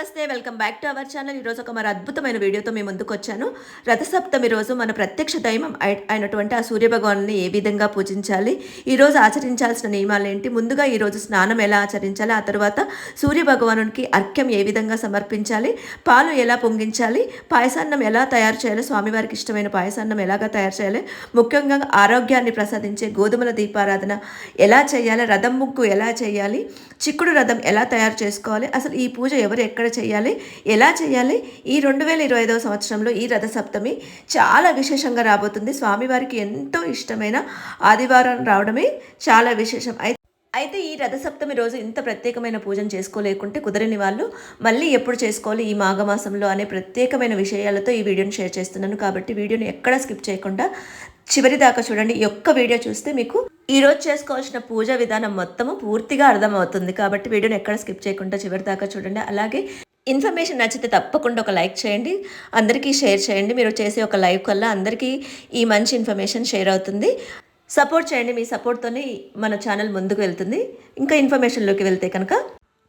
నమస్తే welcome back to our channel. ఈరోజు ఒక మరి అద్భుతమైన వీడియోతో మేము ముందుకు వచ్చాను. రథసప్తమి రోజు మన ప్రత్యక్ష దైవం అయినటువంటి ఆ సూర్యభగవాన్ని ఏ విధంగా పూజించాలి ఈరోజు ఆచరించాల్సిన నియమాలు ఏంటి ముందుగా ఈరోజు స్నానం ఎలా ఆచరించాలి ఆ తర్వాత సూర్యభగవానునికి అర్ఘ్యం ఏ విధంగా సమర్పించాలి పాలు ఎలా పొంగించాలి పాయసాన్నం ఎలా తయారు చేయాలి స్వామివారికి ఇష్టమైన పాయసాన్నం ఎలాగా తయారు చేయాలి ముఖ్యంగా ఆరోగ్యాన్ని ప్రసాదించే గోధుమల దీపారాధన ఎలా చేయాలి రథం ముగ్గు ఎలా చేయాలి చిక్కుడు రథం ఎలా తయారు చేసుకోవాలి అసలు ఈ పూజ ఎవరు ఎక్కడ చేయాలి. ఎలా చేయాలి? ఈ రెండు వేల ఇరవై ఐదవ సంవత్సరంలో ఈ రథ సప్తమి చాలా విశేషంగా రాబోతుంది. స్వామివారికి ఎంతో ఇష్టమైన ఆదివారం రావడమే చాలా విశేషం. అయితే అయితే ఈ రథసప్తమి రోజు ఇంత ప్రత్యేకమైన పూజను చేసుకోలేకుంటే కుదరని వాళ్ళు మళ్ళీ ఎప్పుడు చేసుకోవాలి ఈ మాఘమాసంలో అనే ప్రత్యేకమైన విషయాలతో ఈ వీడియోని షేర్ చేస్తున్నాను. కాబట్టి వీడియోని ఎక్కడ స్కిప్ చేయకుండా చివరి దాకా చూడండి. ఈ ఒక్క వీడియో చూస్తే మీకు ఈరోజు చేసుకోవాల్సిన పూజ విధానం మొత్తము పూర్తిగా అర్థమవుతుంది. కాబట్టి వీడియోని ఎక్కడ స్కిప్ చేయకుండా చివరి దాకా చూడండి. అలాగే ఇన్ఫర్మేషన్ నచ్చితే తప్పకుండా ఒక లైక్ చేయండి. అందరికీ షేర్ చేయండి. మీరు చేసే ఒక లైవ్ వల్ల అందరికీ ఈ మంచి ఇన్ఫర్మేషన్ షేర్ అవుతుంది. సపోర్ట్ చేయండి. మీ సపోర్ట్తోనే మన ఛానల్ ముందుకు వెళ్తుంది. ఇంకా ఇన్ఫర్మేషన్లోకి వెళ్తే కనుక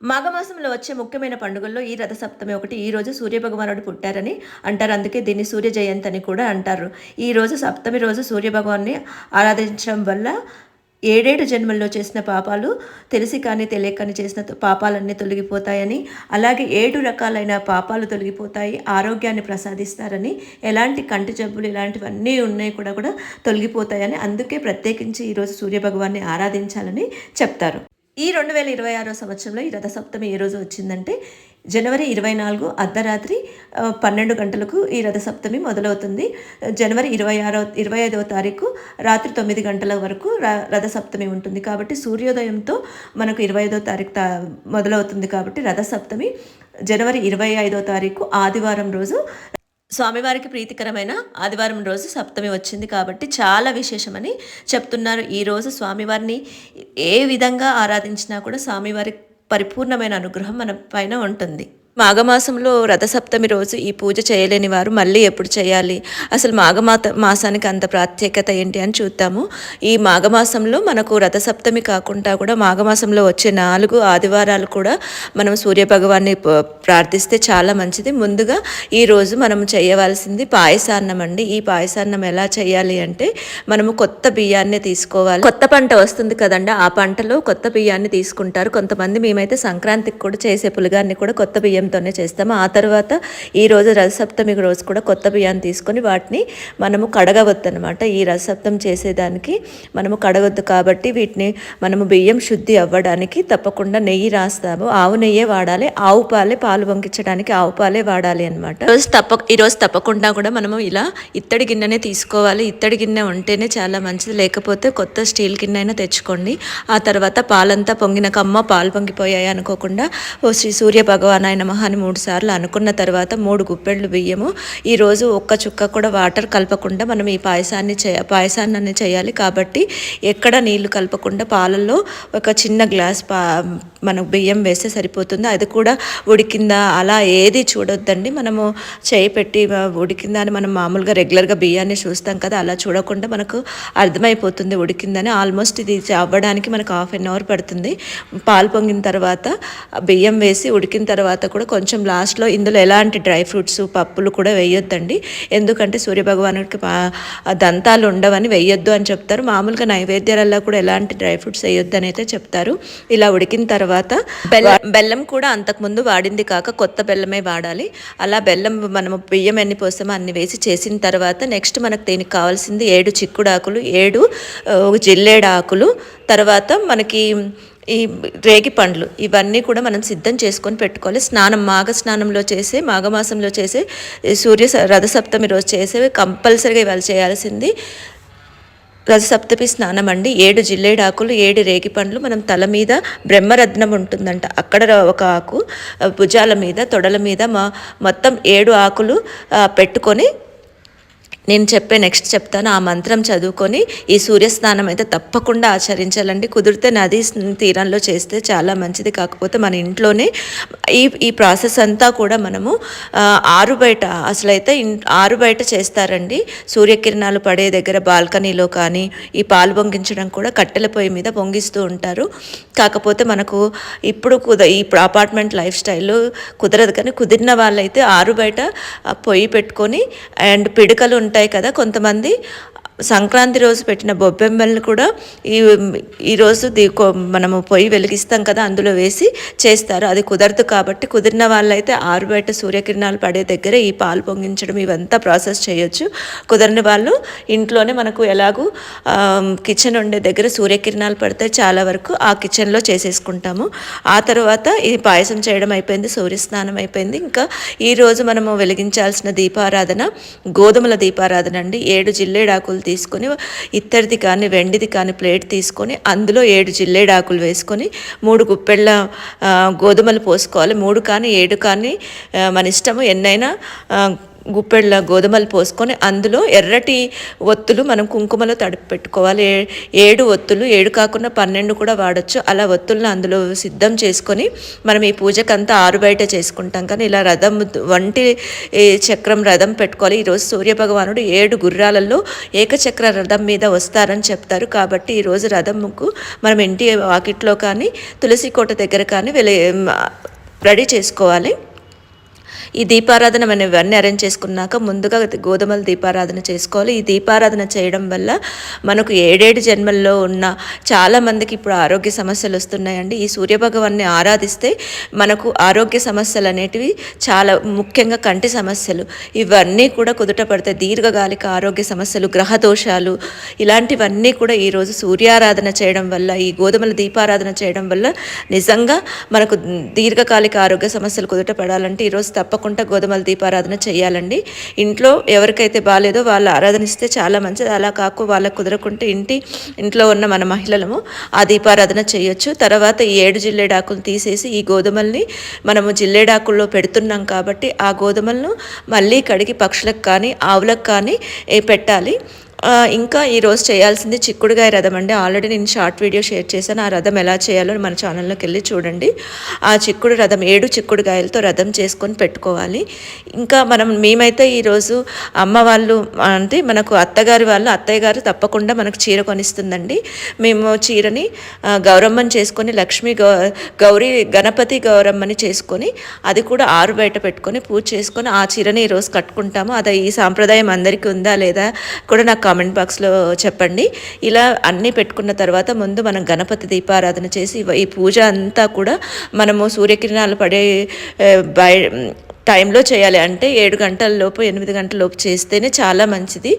మాఘమాసంలో వచ్చే ముఖ్యమైన పండుగల్లో ఈ రథసప్తమి ఒకటి ఈ రోజు సూర్యభగవానుడు పుట్టారని అంటారు. అందుకే దీన్ని సూర్య జయంతి అని కూడా అంటారు. ఈ రోజు సప్తమి రోజు సూర్యభగవాన్ని ఆరాధించడం వల్ల ఏడేడు జన్మల్లో చేసిన పాపాలు తెలిసి కానీ తెలియక కానీ చేసిన పాపాలన్నీ తొలగిపోతాయని అలాగే ఏడు రకాలైన పాపాలు తొలగిపోతాయి. ఆరోగ్యాన్ని ప్రసాదిస్తారని ఎలాంటి కంటి జబ్బులు ఇలాంటివన్నీ ఉన్నాయి కూడా కూడా తొలగిపోతాయని అందుకే ప్రత్యేకించి ఈరోజు సూర్యభగవాన్ని ఆరాధించాలని చెప్తారు. ఈ రెండు వేల ఇరవై ఆరో సంవత్సరంలో ఈ రథసప్తమి ఏ రోజు వచ్చిందంటే జనవరి ఇరవై నాలుగు అర్ధరాత్రి పన్నెండు గంటలకు ఈ రథసప్తమి మొదలవుతుంది. జనవరి ఇరవై ఆరో ఇరవై ఐదవ తారీఖు రాత్రి తొమ్మిది గంటల వరకు ర- రథసప్తమి ఉంటుంది. కాబట్టి సూర్యోదయంతో మనకు ఇరవై ఐదో తారీఖు తా మొదలవుతుంది కాబట్టి రథసప్తమి. జనవరి ఇరవై ఐదో తారీఖు ఆదివారం రోజు స్వామివారికి ప్రీతికరమైన ఆదివారం రోజు సప్తమి వచ్చింది కాబట్టి చాలా విశేషమని చెప్తున్నారు. ఈ రోజు స్వామివారిని ఏ విధంగా ఆరాధించినా కూడా స్వామివారి పరిపూర్ణమైన అనుగ్రహం మన పైన ఉంటుంది. మాఘమాసంలో రథసప్తమి రోజు ఈ పూజ చేయలేని వారు మళ్ళీ ఎప్పుడు చేయాలి? అసలు మాఘమాత మాసానికి అంత ప్రాత్యేకత ఏంటి అని చూద్దాము. ఈ మాఘమాసంలో మనకు రథసప్తమి కాకుండా కూడా మాఘమాసంలో వచ్చే నాలుగు ఆదివారాలు కూడా మనం సూర్యభగవాన్ని భగవాన్ని ప్రార్థిస్తే చాలా మంచిది. ముందుగా ఈ రోజు మనం చేయవలసింది పాయసాన్నం అండి. ఈ పాయసాన్నం ఎలా చేయాలి అంటే మనము కొత్త బియ్యాన్ని తీసుకోవాలి. కొత్త పంట వస్తుంది కదండి ఆ పంటలో కొత్త బియ్యాన్ని తీసుకుంటారు. కొంతమంది మేమైతే సంక్రాంతికి కూడా చేసే పులిగాన్ని కూడా కొత్త బియ్యం బియ్యంతోనే చేస్తాము. ఆ తర్వాత ఈ రోజు రథసప్తమి రోజు కూడా కొత్త బియ్యాన్ని తీసుకొని వాటిని మనము కడగవద్దు అనమాట ఈ రథసప్తం చేసేదానికి మనము కడగొద్దు కాబట్టి వీటిని మనము బియ్యం శుద్ధి అవ్వడానికి తప్పకుండా నెయ్యి రాస్తాము. ఆవు నెయ్యే వాడాలి ఆవు పాలే పాలు వంకించడానికి ఆవు పాలే వాడాలి అనమాట రోజు తప్ప ఈ రోజు తప్పకుండా కూడా మనము ఇలా ఇత్తడి గిన్నెనే తీసుకోవాలి. ఇత్తడి గిన్నె ఉంటేనే చాలా మంచిది. లేకపోతే కొత్త స్టీల్ గిన్నె అయినా తెచ్చుకోండి. ఆ తర్వాత పాలంతా పొంగిన కమ్మ పాలు పొంగిపోయాయి అనుకోకుండా ఓ శ్రీ సూర్య భగవాన్ ఆయన అని మూడు సార్లు అనుకున్న తర్వాత మూడు గుప్పెళ్ళు బియ్యము. ఈరోజు ఒక్క చుక్క కూడా వాటర్ కలపకుండా మనం ఈ పాయసాన్ని చే పాయసాన్ని చేయాలి కాబట్టి ఎక్కడ నీళ్ళు కలపకుండా పాలల్లో ఒక చిన్న గ్లాస్ పా మనకు బియ్యం వేస్తే సరిపోతుంది. అది కూడా ఉడికిందా అలా ఏది చూడొద్దండి. మనము చేయి పెట్టి ఉడికిందా అని మనం మామూలుగా రెగ్యులర్గా బియ్యాన్ని చూస్తాం కదా అలా చూడకుండా మనకు అర్థమైపోతుంది ఉడికిందని. ఆల్మోస్ట్ ఇది అవ్వడానికి మనకు హాఫ్ అన్ అవర్ పడుతుంది. పాలు పొంగిన తర్వాత బియ్యం వేసి ఉడికిన తర్వాత కూడా కొంచెం లాస్ట్లో ఇందులో ఎలాంటి డ్రై ఫ్రూట్స్ పప్పులు కూడా వేయొద్దండి. ఎందుకంటే సూర్యభగవానుడికి దంతాలు ఉండవని వేయొద్దు అని చెప్తారు. మామూలుగా నైవేద్యాలలో కూడా ఎలాంటి డ్రై ఫ్రూట్స్ వేయొద్దు అని అయితే చెప్తారు. ఇలా ఉడికిన తర్వాత బెల్లం బెల్లం కూడా అంతకుముందు వాడింది కాక కొత్త బెల్లమే వాడాలి. అలా బెల్లం మనము బియ్యం ఎన్ని పోస్తామో అన్ని వేసి చేసిన తర్వాత నెక్స్ట్ మనకు దీనికి కావాల్సింది ఏడు చిక్కుడాకులు ఏడు ఆ, జిల్లేడు ఆకులు తర్వాత మనకి ఈ రేగి పండ్లు. ఇవన్నీ కూడా మనం సిద్ధం చేసుకొని పెట్టుకోవాలి. స్నానం మాఘ స్నానంలో చేసే మాఘమాసంలో చేసే సూర్య రథసప్తమి రోజు చేసేవి కంపల్సరీగా ఇవాళ చేయాల్సింది. రథసప్తమి స్నానం అండి. ఏడు జిల్లేడాకులు ఏడు రేగి పండ్లు మనం తల మీద బ్రహ్మరత్నం ఉంటుందంట. అక్కడ ఒక ఆకు భుజాల మీద తొడల మీద మా మొత్తం ఏడు ఆకులు పెట్టుకొని నేను చెప్పే నెక్స్ట్ చెప్తాను. ఆ మంత్రం చదువుకొని ఈ సూర్యస్నానం అయితే తప్పకుండా ఆచరించాలండి. కుదిరితే నదీ తీరంలో చేస్తే చాలా మంచిది. కాకపోతే మన ఇంట్లోనే ఈ ఈ ప్రాసెస్ అంతా కూడా మనము ఆరు బయట అసలైతే ఆరు బయట చేస్తారండి. సూర్యకిరణాలు పడే దగ్గర బాల్కనీలో కానీ ఈ పాలు పొంగించడం కూడా కట్టెల పొయ్యి మీద పొంగిస్తూ ఉంటారు. కాకపోతే మనకు ఇప్పుడు కుద ఈ అపార్ట్మెంట్ లైఫ్ స్టైల్లో కుదరదు. కానీ కుదిరిన వాళ్ళైతే ఆరు బయట పొయ్యి పెట్టుకొని అండ్ పిడకలు ఉంటాయి కదా కొంతమంది సంక్రాంతి రోజు పెట్టిన బొబ్బెమ్మల్ని కూడా ఈ ఈరోజు దీ మనము పొయ్యి వెలిగిస్తాం కదా అందులో వేసి చేస్తారు. అది కుదరదు కాబట్టి కుదిరిన వాళ్ళైతే ఆరు బయట సూర్యకిరణాలు పడే దగ్గర ఈ పాలు పొంగించడం ఇవంతా ప్రాసెస్ చేయొచ్చు. కుదరని వాళ్ళు ఇంట్లోనే మనకు ఎలాగూ కిచెన్ ఉండే దగ్గర సూర్యకిరణాలు పడితే చాలా వరకు ఆ కిచెన్లో చేసేసుకుంటాము. ఆ తర్వాత ఈ పాయసం చేయడం అయిపోయింది సూర్యస్నానం అయిపోయింది. ఇంకా ఈరోజు మనము వెలిగించాల్సిన దీపారాధన గోధుమల దీపారాధన అండి. ఏడు జిల్లేడాకులు తీసుకొని ఇత్తడిది కానీ వెండిది కానీ ప్లేట్ తీసుకొని అందులో ఏడు జిల్లేడాకులు వేసుకొని మూడు గుప్పెళ్ళ గోధుమలు పోసుకోవాలి. మూడు కానీ ఏడు కానీ మన ఇష్టము ఎన్నైనా గుప్పెళ్ళ గోధుమలు పోసుకొని అందులో ఎర్రటి ఒత్తులు మనం కుంకుమలో తడిపి పెట్టుకోవాలి. ఏ- ఏడు ఒత్తులు ఏడు కాకుండా పన్నెండు కూడా వాడచ్చు. అలా ఒత్తులను అందులో సిద్ధం చేసుకొని మనం ఈ పూజకంతా ఆరు బయట చేసుకుంటాం. కానీ ఇలా రథం వంటి చక్రం రథం పెట్టుకోవాలి. ఈరోజు సూర్యభగవానుడు ఏడు గుర్రాలలో ఏకచక్ర రథం మీద వస్తారని చెప్తారు. కాబట్టి ఈరోజు రథంకు మనం ఇంటి వాకిట్లో కానీ తులసి కోట దగ్గర కానీ వెళ్ళి రెడీ చేసుకోవాలి. ఈ దీపారాధన మనం ఇవన్నీ అరేంజ్ చేసుకున్నాక ముందుగా గోధుమల దీపారాధన చేసుకోవాలి. ఈ దీపారాధన చేయడం వల్ల మనకు ఏడేడు జన్మల్లో ఉన్న చాలా మందికి ఇప్పుడు ఆరోగ్య సమస్యలు వస్తున్నాయండి. ఈ సూర్యభగవాన్ని ఆరాధిస్తే మనకు ఆరోగ్య సమస్యలు అనేటివి చాలా ముఖ్యంగా కంటి సమస్యలు. ఇవన్నీ కూడా కుదుట పడతాయి దీర్ఘకాలిక ఆరోగ్య సమస్యలు గ్రహ దోషాలు ఇలాంటివన్నీ కూడా ఈరోజు సూర్యారాధన చేయడం వల్ల ఈ గోధుమల దీపారాధన చేయడం వల్ల నిజంగా మనకు దీర్ఘకాలిక ఆరోగ్య సమస్యలు కుదుట పడాలంటే ఈరోజు తప్పకుండా గోధుమల దీపారాధన చేయాలండి. ఇంట్లో ఎవరికైతే బాగాలేదో వాళ్ళు ఆరాధనిస్తే చాలా మంచిది. అలా కాకు వాళ్ళకు కుదరకుంటే ఇంటి ఇంట్లో ఉన్న మన మహిళలము ఆ దీపారాధన చేయొచ్చు. తర్వాత ఈ ఏడు జిల్లేడాకులు తీసేసి ఈ గోధుమల్ని మనము జిల్లేడాకుల్లో పెడుతున్నాం కాబట్టి ఆ గోధుమలను మళ్ళీ కడిగి పక్షులకు కానీ ఆవులకు కానీ పెట్టాలి. ఇంకా ఈరోజు చేయాల్సింది చిక్కుడుగాయ రథం అండి. ఆల్రెడీ నేను షార్ట్ వీడియో షేర్ చేశాను. ఆ రథం ఎలా చేయాలో మన ఛానల్లోకి వెళ్ళి చూడండి. ఆ చిక్కుడు రథం ఏడు చిక్కుడుగాయలతో రథం చేసుకొని పెట్టుకోవాలి. ఇంకా మనం మేమైతే ఈరోజు అమ్మ వాళ్ళు అంటే మనకు అత్తగారి వాళ్ళు అత్తయ్య గారు తప్పకుండా మనకు చీర కొనిస్తుందండి. మేము చీరని గౌరమ్మని చేసుకొని లక్ష్మీ గౌ గౌరీ గణపతి గౌరమ్మని చేసుకొని అది కూడా ఆరు బయట పెట్టుకొని పూజ చేసుకొని ఆ చీరని ఈరోజు కట్టుకుంటాము. అది ఈ సాంప్రదాయం అందరికీ ఉందా లేదా కూడా నాకు కామెంట్ బాక్స్లో చెప్పండి. ఇలా అన్నీ పెట్టుకున్న తర్వాత ముందు మనం గణపతి దీపారాధన చేసి ఈ పూజ అంతా కూడా మనము సూర్యకిరణాలు పడే బయ టైంలో చేయాలి. అంటే ఏడు గంటల లోపు ఎనిమిది గంటల లోపు చేస్తేనే చాలా మంచిది.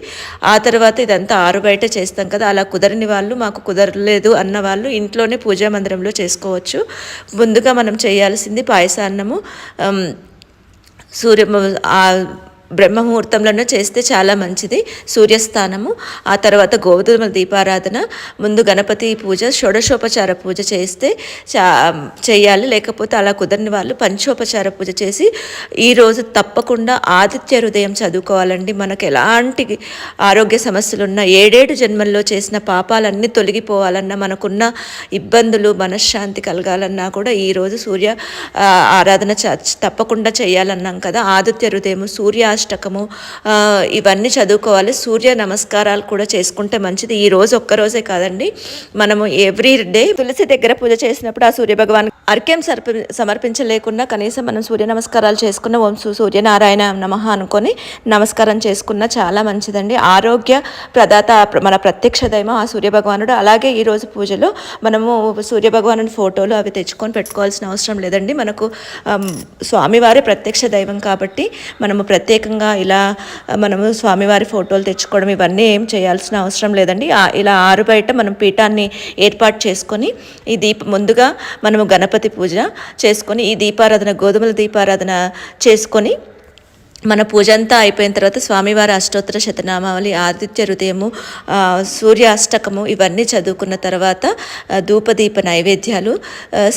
ఆ తర్వాత ఇదంతా ఆరు బయట చేస్తాం కదా అలా కుదరని వాళ్ళు మాకు కుదరలేదు అన్న వాళ్ళు ఇంట్లోనే పూజా మందిరంలో చేసుకోవచ్చు. ముందుగా మనం చేయాల్సింది పాయసాన్నము. సూర్య బ్రహ్మముహూర్తంలోనే చేస్తే చాలా మంచిది. సూర్యస్థానము ఆ తర్వాత గోధుమ దీపారాధన ముందు గణపతి పూజ షోడశోపచార పూజ చేస్తే చా చేయాలి. లేకపోతే అలా కుదరని వాళ్ళు పంచోపచార పూజ చేసి ఈరోజు తప్పకుండా ఆదిత్య హృదయం చదువుకోవాలండి. మనకు ఎలాంటి ఆరోగ్య సమస్యలు ఉన్నా ఏడేడు జన్మల్లో చేసిన పాపాలన్నీ తొలగిపోవాలన్నా మనకున్న ఇబ్బందులు మనశ్శాంతి కలగాలన్నా కూడా ఈరోజు సూర్య ఆరాధన తప్పకుండా చేయాలన్నాం కదా. ఆదిత్య హృదయం సూర్యాష్టకము ఆ, ఇవన్నీ చదువుకోవాలి. సూర్య నమస్కారాలు కూడా చేసుకుంటే మంచిది. ఈ రోజు ఒక్క రోజే కాదండి. మనము ఎవ్రీ డే తులసి దగ్గర పూజ చేసినప్పుడు ఆ సూర్య భగవాన్ అర్ఘ్యం సర్ప సమర్పించలేకున్నా కనీసం మనం సూర్య నమస్కారాలు చేసుకున్న ఓం సూర్యనారాయణ నమ అనుకొని నమస్కారం చేసుకున్న చాలా మంచిదండి. ఆరోగ్య ప్రదాత మన ప్రత్యక్ష దైవం ఆ సూర్య భగవానుడు అలాగే ఈరోజు పూజలో మనము సూర్యభగవానుడి ఫోటోలు అవి తెచ్చుకొని పెట్టుకోవాల్సిన అవసరం లేదండి. మనకు స్వామివారి ప్రత్యక్ష దైవం కాబట్టి మనము ప్రత్యేకంగా ఇలా మనము స్వామివారి ఫోటోలు తెచ్చుకోవడం ఇవన్నీ ఏం చేయాల్సిన అవసరం లేదండి. ఇలా ఆరు బయట మనం పీఠాన్ని ఏర్పాటు చేసుకొని ఈ దీప ముందుగా మనము గణపతి పూజ చేసుకొని ఈ దీపారాధన గోధుమల దీపారాధన చేసుకొని మన పూజ అంతా అయిపోయిన తర్వాత స్వామివారి అష్టోత్తర శతనామావళి ఆదిత్య హృదయము సూర్యాష్టకము ఇవన్నీ చదువుకున్న తర్వాత ధూపదీప నైవేద్యాలు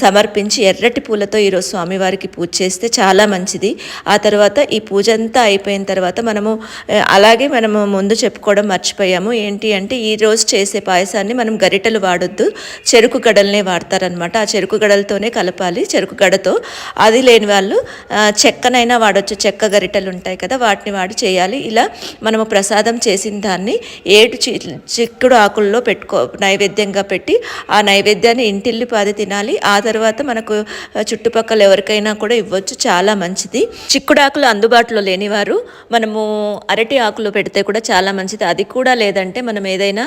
సమర్పించి ఎర్రటి పూలతో ఈరోజు స్వామివారికి పూజ చేస్తే చాలా మంచిది. ఆ తర్వాత ఈ పూజ అంతా అయిపోయిన తర్వాత మనము అలాగే మనము ముందు చెప్పుకోవడం మర్చిపోయాము. ఏంటి అంటే ఈరోజు చేసే పాయసాన్ని మనం గరిటలు వాడొద్దు చెరుకు గడలనే వాడతారనమాట ఆ చెరుకు గడలతోనే కలపాలి చెరుకు గడతో. అది లేని వాళ్ళు చెక్కనైనా వాడొచ్చు చెక్క గరిటెలు ఉంటాయి కదా వాటిని వాడి చేయాలి. ఇలా మనము ప్రసాదం చేసిన దాన్ని ఏడు చి చిక్కుడు ఆకుల్లో పెట్టుకో నైవేద్యంగా పెట్టి ఆ నైవేద్యాన్ని ఇంటిల్లి పాది తినాలి. ఆ తర్వాత మనకు చుట్టుపక్కల ఎవరికైనా కూడా ఇవ్వచ్చు. చాలా మంచిది. చిక్కుడు ఆకులు అందుబాటులో లేనివారు మనము అరటి ఆకులు పెడితే కూడా చాలా మంచిది. అది కూడా లేదంటే మనం ఏదైనా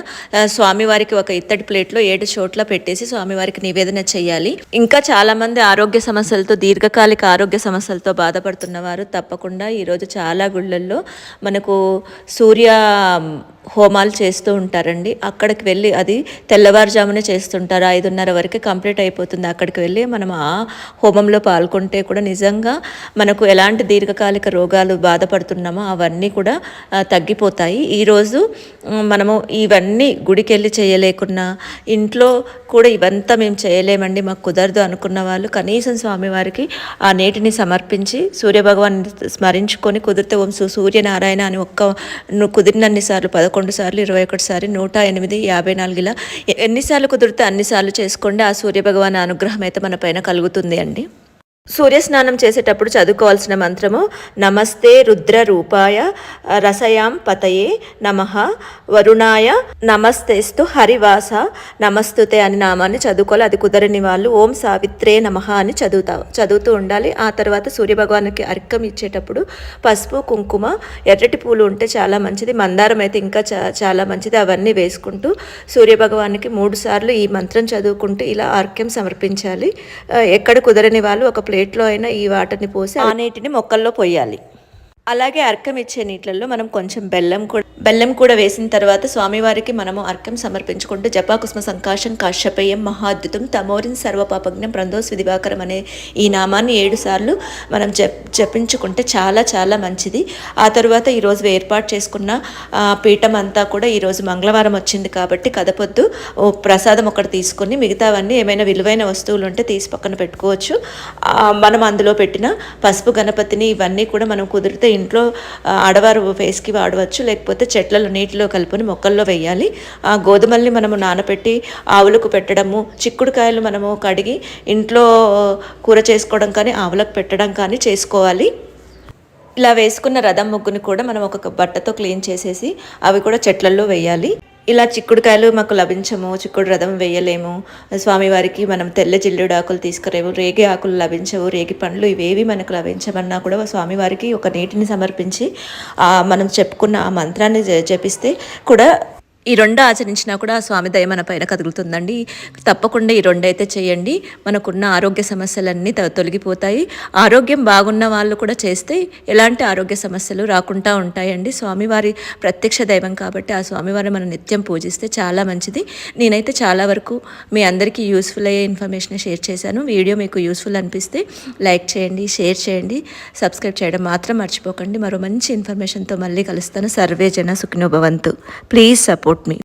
స్వామివారికి ఒక ఇత్తడి ప్లేట్లో ఏడు చోట్ల పెట్టేసి స్వామివారికి నివేదన చేయాలి. ఇంకా చాలామంది ఆరోగ్య సమస్యలతో దీర్ఘకాలిక ఆరోగ్య సమస్యలతో బాధపడుతున్న వారు తప్పకుండా ఈరోజు చాలా గుళ్ళల్లో మనకు సూర్య హోమాలు చేస్తూ ఉంటారండి. అక్కడికి వెళ్ళి అది తెల్లవారుజామునే చేస్తుంటారు. ఐదున్నర వరకు కంప్లీట్ అయిపోతుంది. అక్కడికి వెళ్ళి మనం ఆ హోమంలో పాల్గొంటే కూడా నిజంగా మనకు ఎలాంటి దీర్ఘకాలిక రోగాలు బాధపడుతున్నామో అవన్నీ కూడా తగ్గిపోతాయి. ఈరోజు మనము ఇవన్నీ గుడికి వెళ్ళి చేయలేకున్నా ఇంట్లో కూడా ఇవంతా మేము చేయలేమండి. మాకు కుదరదు అనుకున్న వాళ్ళు కనీసం స్వామివారికి ఆ నీటిని సమర్పించి సూర్యభగవాన్ స్మరించుకొని కుదిరితే ఓం సూర్యనారాయణ అని ఒక్క కుదిరినన్నిసార్లు కుదిరినన్ని సార్లు పదకొండు సార్లు ఇరవై ఒకటి సారి నూట ఎనిమిది యాభై నాలుగు ఇలా ఎన్నిసార్లు కుదిరితే అన్నిసార్లు చేసుకోండి. ఆ సూర్యభగవాన్ అనుగ్రహం అయితే మన పైన కలుగుతుంది అండి. సూర్యస్నానం చేసేటప్పుడు చదువుకోవాల్సిన మంత్రము నమస్తే రుద్ర రూపాయ రసయాం పతయే నమ వరుణాయ నమస్తేస్తు హరివాస నమస్తుతే అని నామాన్ని చదువుకోవాలి. అది కుదరని వాళ్ళు ఓం సావిత్రే నమ అని చదువుతా చదువుతూ ఉండాలి. ఆ తర్వాత సూర్యభగవానికి అర్కం ఇచ్చేటప్పుడు పసుపు కుంకుమ ఎర్రటి పూలు ఉంటే చాలా మంచిది. మందారం అయితే ఇంకా చాలా మంచిది. అవన్నీ వేసుకుంటూ సూర్యభగవానికి మూడు సార్లు ఈ మంత్రం చదువుకుంటూ ఇలా అర్క్యం సమర్పించాలి. ఎక్కడ కుదరని వాళ్ళు ఒక ప్లేట్లో అయినా ఈ వాటర్ని పోసి ఆ నీటిని మొక్కల్లో పోయాలి. అలాగే అర్కం ఇచ్చే నీటిలలో మనం కొంచెం బెల్లం కూడా బెల్లం కూడా వేసిన తర్వాత స్వామివారికి మనము అర్కం సమర్పించుకుంటూ జపాకుస్మ సంకాశం కాశ్యపేయం మహాద్యుతం తమోరిన్ సర్వపాపజ్ఞం బ్రందోస్ విధివాకరం అనే ఈ నామాన్ని ఏడుసార్లు మనం జప్ జపించుకుంటే చాలా చాలా మంచిది. ఆ తర్వాత ఈరోజు ఏర్పాటు చేసుకున్న పీఠం అంతా కూడా ఈరోజు మంగళవారం వచ్చింది కాబట్టి కదపొద్దు ఓ ప్రసాదం ఒకటి తీసుకొని మిగతావన్నీ ఏమైనా విలువైన వస్తువులు ఉంటే తీసి పక్కన పెట్టుకోవచ్చు. మనం అందులో పెట్టిన పసుపు గణపతిని ఇవన్నీ కూడా మనం కుదిరితే ఇంట్లో ఆడవారు ఫేస్కి వాడవచ్చు లేకపోతే చెట్లలో నీటిలో కలుపుని మొక్కల్లో వేయాలి. ఆ గోధుమల్ని మనము నానబెట్టి ఆవులకు పెట్టడము చిక్కుడుకాయలు మనము కడిగి ఇంట్లో కూర చేసుకోవడం కానీ ఆవులకు పెట్టడం కానీ చేసుకోవాలి. ఇలా వేసుకున్న రథం ముగ్గుని కూడా మనం ఒక బట్టతో క్లీన్ చేసేసి అవి కూడా చెట్లల్లో వేయాలి. ఇలా చిక్కుడుకాయలు మాకు లభించము చిక్కుడు రథం వేయలేము. స్వామివారికి మనం తెల్ల జిల్లుడు ఆకులు తీసుకురేము రేగి ఆకులు లభించవు రేగి పండ్లు ఇవేవి మనకు లభించమన్నా కూడా స్వామివారికి ఒక నీటిని సమర్పించి మనం చెప్పుకున్న ఆ మంత్రాన్ని జ- జపిస్తే కూడా ఈ రెండు ఆచరించినా కూడా ఆ స్వామి దయ మన పైన కదులుతుందండి. తప్పకుండా ఈ రెండు అయితే చేయండి. మనకున్న ఆరోగ్య సమస్యలన్నీ తొ- తొలగిపోతాయి. ఆరోగ్యం బాగున్న వాళ్ళు కూడా చేస్తే ఎలాంటి ఆరోగ్య సమస్యలు రాకుండా ఉంటాయండి. స్వామివారి ప్రత్యక్ష దైవం కాబట్టి ఆ స్వామివారిని మనం నిత్యం పూజిస్తే చాలా మంచిది. నేనైతే చాలా వరకు మీ అందరికీ యూస్ఫుల్ అయ్యే ఇన్ఫర్మేషన్ షేర్ చేశాను. వీడియో మీకు యూస్ఫుల్ అనిపిస్తే లైక్ చేయండి షేర్ చేయండి. సబ్స్క్రైబ్ చేయడం మాత్రం మర్చిపోకండి. మరో మంచి ఇన్ఫర్మేషన్తో మళ్ళీ కలుస్తాను. సర్వే జన సుఖినోభవంతు ప్లీజ్ సపోర్ట్ మీ